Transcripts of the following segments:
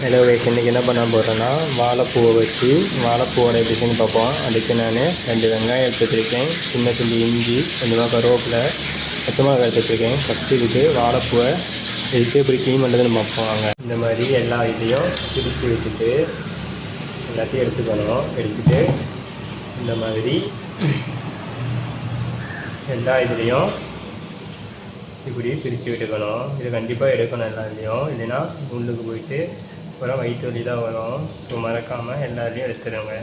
Hello wise இன்றைக்கி என்ன பண்ண போகிறேன்னா வாழைப்பூவை வச்சு வாழைப்பூவோட டிசைன் பார்ப்போம். அதுக்கு நான் ரெண்டு வெங்காயம் எடுத்து வச்சுருக்கேன் சின்ன சில்லி இஞ்சி கொஞ்சமாக கருவேப்பிலை பச்சை மிளகாய் எடுத்து வச்சுருக்கேன் ஃபஸ்ட்டு இதுக்கு வாழைப்பூவை இதுக்கு எப்படி க்ளீன் பண்ணுறதுன்னு பார்ப்போம். இந்த மாதிரி எல்லா இதையும் பிரித்து வச்சுட்டு எல்லாத்தையும் எடுத்துக்கணும். எடுத்துட்டு இந்த மாதிரி எல்லா இதுலேயும் இப்படி பிரித்து விட்டுக்கணும் இது கண்டிப்பாக எடுக்கணும் எல்லா இதுலேயும். இல்லைன்னா உள்ளுக்கு போயிட்டு அப்புறம் வயிற்று வலி தான் வரும். ஸோ மறக்காமல் எல்லாரையும் எடுத்துருங்க.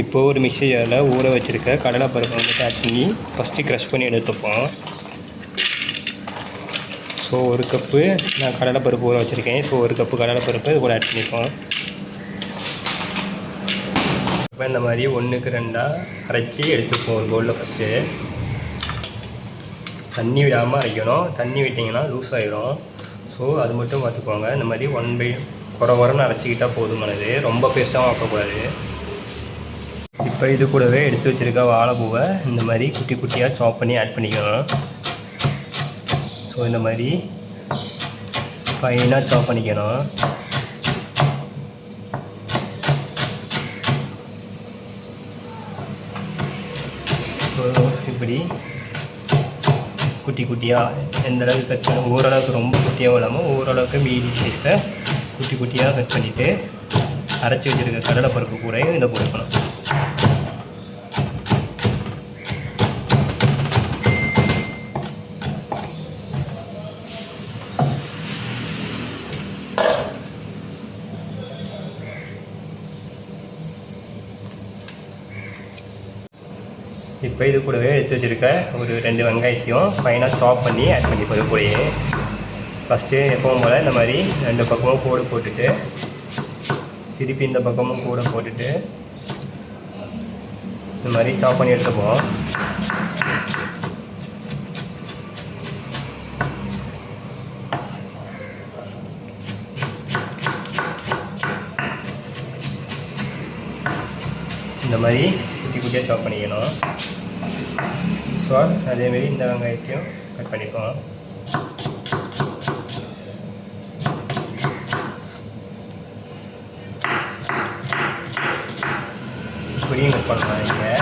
இப்போது ஒரு மிக்ஸி ஜாரில் ஊற வச்சுருக்க கடலைப்பருப்பை வந்துட்டு ஆட் பண்ணி ஃபஸ்ட்டு க்ரஷ் பண்ணி எடுத்துப்போம். ஸோ ஒரு கப்பு நான் கடலைப்பருப்பு ஊற வச்சுருக்கேன். ஸோ ஒரு கப்பு கடலைப்பருப்பு இது கூட ஆட் பண்ணிப்போம். இப்போ இந்த மாதிரி ஒன்றுக்கு ரெண்டாக அரைச்சி எடுத்துப்போம் ஒரு பவுலில் ஃபஸ்ட்டு தண்ணி விடாமல் அரைக்கணும். தண்ணி விட்டிங்கன்னா லூஸ் ஆகிடும் ஸோ அது மட்டும் பார்த்துக்கோங்க. இந்த மாதிரி ஒன் பை குறை குறைன்னு அரைச்சிக்கிட்டால் போதுமானது ரொம்ப பேஸ்ட்டாகவும் ஆக்கக்கூடாது. இப்போ இது கூடவே எடுத்து வச்சுருக்க வாழைப்பூவை இந்த மாதிரி குட்டி குட்டியாக சாப் பண்ணி ஆட் பண்ணிக்கணும். ஸோ இந்த மாதிரி ஃபைனாக சாப் பண்ணிக்கணும். ஸோ இப்படி குட்டி குட்டியாக எந்த அளவுக்கு கட் பண்ண ஓரளவுக்கு ரொம்ப குட்டியாகவும் இல்லாமல் ஓரளவுக்கு மீதி சைஸில் குட்டி குட்டியாக கட் பண்ணிவிட்டு அரைச்சி வச்சுருக்க கடலைப்பருப்பு கூடயும் இதை கொடுக்கணும் இப்போ இது கூடவே எடுத்து வச்சுருக்க ஒரு ரெண்டு வெங்காயத்தையும் ஃபைனாக சாப் பண்ணி ஆட் பண்ணிப்போம் இது கூடயே. ஃபஸ்ட்டு எப்பவும் போல் இந்த மாதிரி ரெண்டு பக்கமும் கூடு போட்டுட்டு திருப்பி இந்த பக்கமும் கூட போட்டுட்டு இந்த மாதிரி சாப் பண்ணி எடுத்துப்போம். இந்த மாதிரி குட்டி குட்டியாக சாப் பண்ணிக்கணும். ஸோ அதேமாரி இந்த வெங்காயத்தையும் கட் பண்ணிப்போம் இப்படியும் கட் பண்ணலாம் நீங்கள்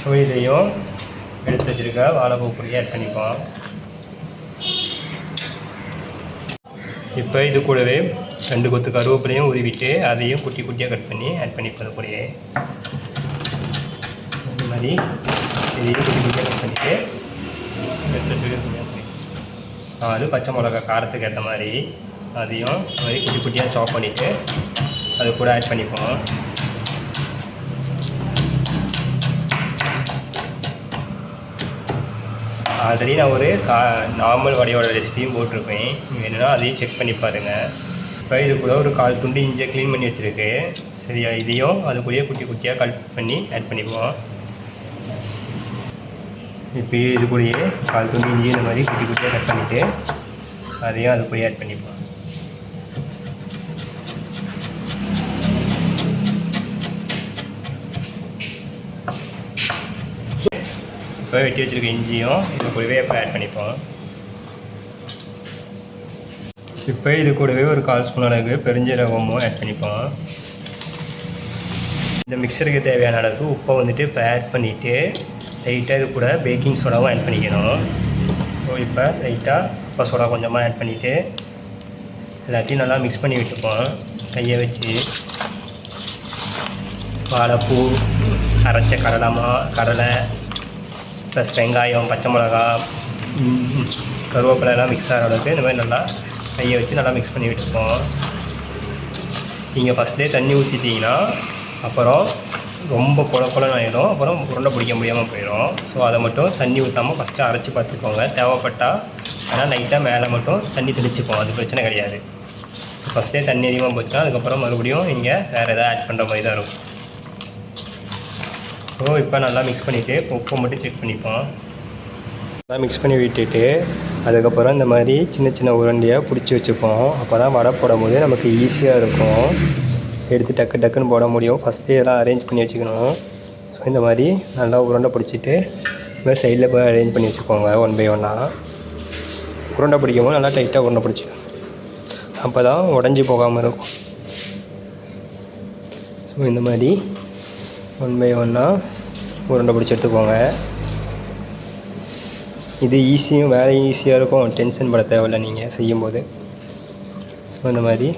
ஸோ இதையும் எடுத்து வச்சுருக்க வாழைப்பூ பொடியை ஆட் பண்ணிப்போம். இப்போ இது கூடவே ரெண்டு கொத்து கருவேப்பிலையும் உருவிட்டு அதையும் குட்டி குட்டியாக கட் பண்ணி ஆட் பண்ணிப்போம் அது கூடயே இந்த மாதிரி இதையும் குட்டி குட்டியாக கட் பண்ணிவிட்டு எடுத்து வச்சுருக்க நாலு பச்சை மிளகா காரத்துக்கு ஏற்ற மாதிரி அதையும் மாதிரி குட்டி குட்டியாக சாப் பண்ணிவிட்டு அது கூட ஆட் பண்ணிப்போம். ஆல்ரெடி நான் ஒரு கா நார்மல் வடையோட ரெசிபியும் போட்டிருப்பேன். வேணும்னா அதையும் செக் பண்ணி பாருங்கள் இப்போ இது கூட ஒரு கால் துண்டு இஞ்சியை க்ளீன் பண்ணி வச்சுருக்கு. சரியா இதையும் அதுக்குள்ளேயே குட்டி குட்டியாக கட் பண்ணி ஆட் பண்ணிப்போம். இப்போ இது கூடயே கால் துண்டு இஞ்சி இந்த மாதிரி குட்டி குட்டியாக கட் பண்ணிவிட்டு அதையும் அதுக்குள்ளேயே ஆட் பண்ணிப்போம். இப்போ வெட்டி வச்சுருக்க இஞ்சியும் இது கூடவே இப்போ ஆட் பண்ணிப்போம். இப்போ இது கூடவே ஒரு கால் ஸ்பூன் அளவுக்கு பெருஞ்சீரகமும் ஆட் பண்ணிப்போம். இந்த மிக்சருக்கு தேவையான அளவுக்கு உப்பை வந்துட்டு இப்போ ஆட் பண்ணிவிட்டு லைட்டாக இது கூட பேக்கிங் சோடாவும் ஆட் பண்ணிக்கணும். ஸோ இப்போ லைட்டாக உப்பை சோடா கொஞ்சமாக ஆட் பண்ணிவிட்டு எல்லாத்தையும் நல்லா மிக்ஸ் பண்ணி விட்டுப்போம். கையை வச்சு வாழைப்பூ அரைச்ச கடலைமா கடலை ப்ளஸ் வெங்காயம் பச்சை மிளகா கருவேப்பிலை எல்லாம் மிக்ஸ் ஆகிற அளவுக்கு இந்த மாதிரி நல்லா கையை வச்சு நல்லா மிக்ஸ் பண்ணி வச்சுப்போம் நீங்கள் ஃபஸ்ட்லேயே தண்ணி ஊற்றிட்டீங்கன்னா அப்புறம் ரொம்ப குல கொலன்னு ஆகிடும் அப்புறம் உருண்டை பிடிக்க முடியாமல் போயிடும். ஸோ அதை மட்டும் தண்ணி ஊற்றாமல் ஃபஸ்ட்டு அரைச்சி பார்த்துக்கோங்க. தேவைப்பட்டால் ஆனால் லைட்டாக மேலே மட்டும் தண்ணி தெளிச்சுப்போம் அது பிரச்சனை கிடையாது. ஃபஸ்ட்டே தண்ணி அதிகமாக போச்சுன்னா அதுக்கப்புறம் மறுபடியும் இங்கே வேறு எதாவது ஆட் பண்ணுற மாதிரி தான் இருக்கும். ஸோ இப்போ நல்லா மிக்ஸ் பண்ணிவிட்டு உப்பை மட்டும் செக் பண்ணிப்போம். நல்லா மிக்ஸ் பண்ணி விட்டுட்டு அதுக்கப்புறம் இந்த மாதிரி சின்ன சின்ன உருண்டையாக பிடிச்சி வச்சுப்போம். அப்போ தான் வடை போடும்போது நமக்கு ஈஸியாக இருக்கும். எடுத்து டக்கு டக்குன்னு போட முடியும். ஃபஸ்ட்டே எல்லாம் அரேஞ்ச் பண்ணி வச்சுக்கணும். ஸோ இந்த மாதிரி நல்லா உருண்டை பிடிச்சிட்டு இப்போ சைடில் போய் அரேஞ்ச் பண்ணி வச்சுக்கோங்க ஒன் பை ஒன்னாக உருண்டை பிடிக்கும்போது நல்லா டைட்டாக உருண்டை பிடிச்சி அப்போ தான் உடஞ்சி போகாமல் இருக்கும். ஸோ இந்த மாதிரி ஒன் பை ஒன்னாக உருண்டை பிடிச்சி எடுத்துக்கோங்க. இது ஈஸியும் வேலை ஈஸியாக இருக்கும். டென்ஷன் பட தேவையில்ல நீங்கள் செய்யும்போது. ஸோ இந்த மாதிரி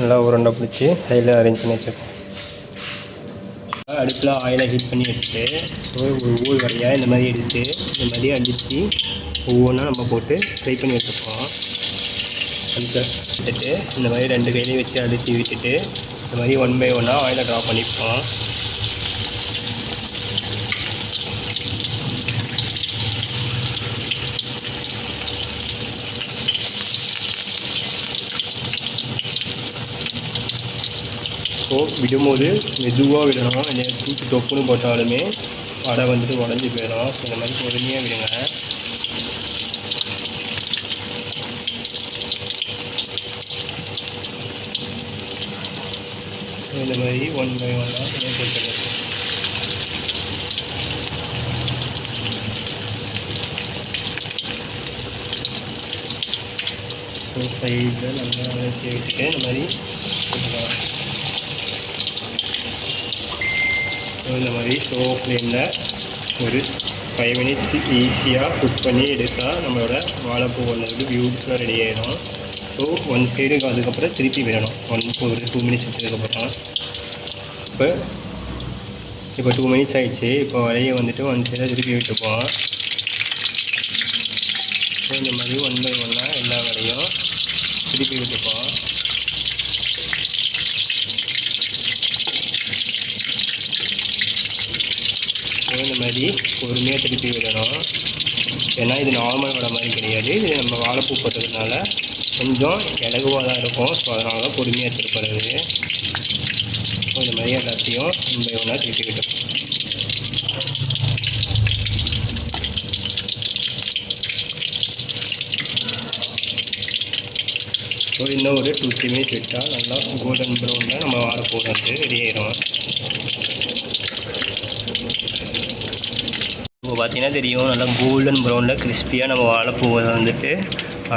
நல்லா உருண்டை பிடிச்சி சைடில் அரேஞ்ச் பண்ணி வச்சுருக்கோம். அடுப்பில் ஆயிலை ஹீட் பண்ணி எடுத்துட்டு ஒரு ஊர் வரையாக இந்த மாதிரி எடுத்து இந்த மாதிரி அடித்து ஒவ்வொன்றா நம்ம போட்டு ஃப்ரை பண்ணி வச்சுருக்கோம். அதுக்கு விட்டுட்டு இந்த மாதிரி ரெண்டு கையிலையும் வச்சு அடித்து விட்டுட்டு இந்த மாதிரி ஒன் பை ஒன்னாக ஆயிலை ட்ரா பண்ணிப்போம். ஸோ விடும்போது மெதுவாக விடணும். இல்லை தூக்கி தொப்புன்னு போட்டாலுமே வடை வந்துட்டு உடஞ்சி போயிடும். ஸோ இந்த மாதிரி பொறுமையாக விடுங்க. இந்த மாதிரி ஒன் பை ஒன்னாக கொடுத்துருக்கோம் ஸோ சைடில் நல்லா வளர்ச்சி விட்டுட்டு இந்த மாதிரி போட்டுக்கலாம் ஸோ இந்த மாதிரி ஸ்லோ ஃப்ளேமில் ஒரு ஃபைவ் மினிட்ஸ் ஈஸியாக குக் பண்ணி எடுத்தால் நம்மளோட வாழைப்பூ ஒன்று வந்து பியூட்டிஃபுல்லாக ரெடி ஆகிடும் ஸோ ஒன் சைடு அதுக்கப்புறம் திருப்பி விடணும். ஒன் ஒரு டூ மினிட்ஸ் விட்டதுக்கப்புறம் இப்போ இப்போ டூ மினிட்ஸ் ஆகிடுச்சு இப்போ வலையை வந்துட்டு ஒன் சைடாக திருப்பி விட்டுப்போம். ஸோ இந்த மாதிரி ஒன் பை ஒன்னாக எல்லா வலையும் திருப்பி விட்டுப்போம். ஸோ இந்த மாதிரி பொறுமையாக திருப்பி விடணும். ஏன்னா இது நார்மல் வடை மாதிரி கிடையாது. இது நம்ம வாழைப்பூ போட்டதுனால கொஞ்சம் இலகுவாக தான் இருக்கும். ஸோ அதனால தான் பொறுமையாக திருப்புறது ஸோ இந்த மாதிரி எல்லாத்தையும் ஒன் ஒன்றா ஒன்னாக ஸோ இன்னும் ஒரு டூ த்ரீ மினிட்ஸ் விட்டால் நல்லா கோல்டன் ப்ரௌனில் நம்ம வாழை போடுறது ரெடி ஆயிடும் இப்போ பார்த்தீங்கன்னா தெரியும் நல்லா கோல்டன் ப்ரௌனில் கிறிஸ்பியாக நம்ம வாழைப்பூவை வந்துட்டு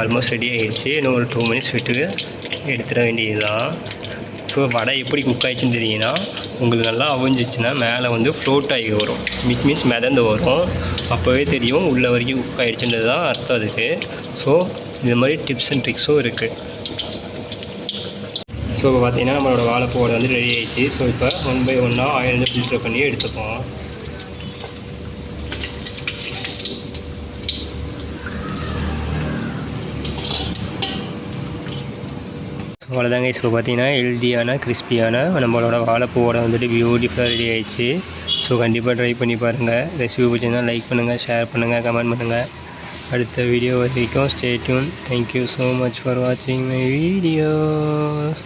ஆல்மோஸ்ட் ரெடி ஆகிடுச்சு இன்னும் ஒரு டூ மினிட்ஸ் விட்டு எடுத்துட வேண்டியது தான் ஸோ வடை எப்படி குக் ஆகிடுச்சின்னு தெரியுங்கன்னா உங்களுக்கு நல்லா அவிஞ்சிச்சுன்னா மேலே வந்து ஃப்ளோட் ஆகி வரும். மிட் மீன்ஸ் மிதந்து வரும். அப்போவே தெரியும் உள்ள வரைக்கும் குக் ஆகிடுச்சுன்றது தான் அர்த்தம் அதுக்கு. ஸோ இது மாதிரி டிப்ஸ் அண்ட் ட்ரிக்ஸும் இருக்குது ஸோ இப்போ பார்த்தீங்கன்னா நம்மளோட வாழைப்பூவோட வந்து ரெடி ஆகிடுச்சு ஸோ இப்போ ஒன் பை ஒன்னாக ஆயில் வந்து ஃபில்டர் பண்ணி எடுத்துப்போம். அவ்வளோதாங்க இப்போ பார்த்தீங்கன்னா ஹெல்த்தியான கிறிஸ்பியான நம்மளோட வாழைப்பூவோட வந்துட்டு பியூட்டிஃபுல்லாக ரெடி ஆயிடுச்சு. ஸோ கண்டிப்பாக ட்ரை பண்ணி பாருங்கள் ரெசிபி பிடிச்சிருந்தா லைக் பண்ணுங்கள் ஷேர் பண்ணுங்கள் கமெண்ட் பண்ணுங்கள் அடுத்த வீடியோ வரைக்கும் stay tuned thank you so much for வாட்சிங் மை வீடியோஸ்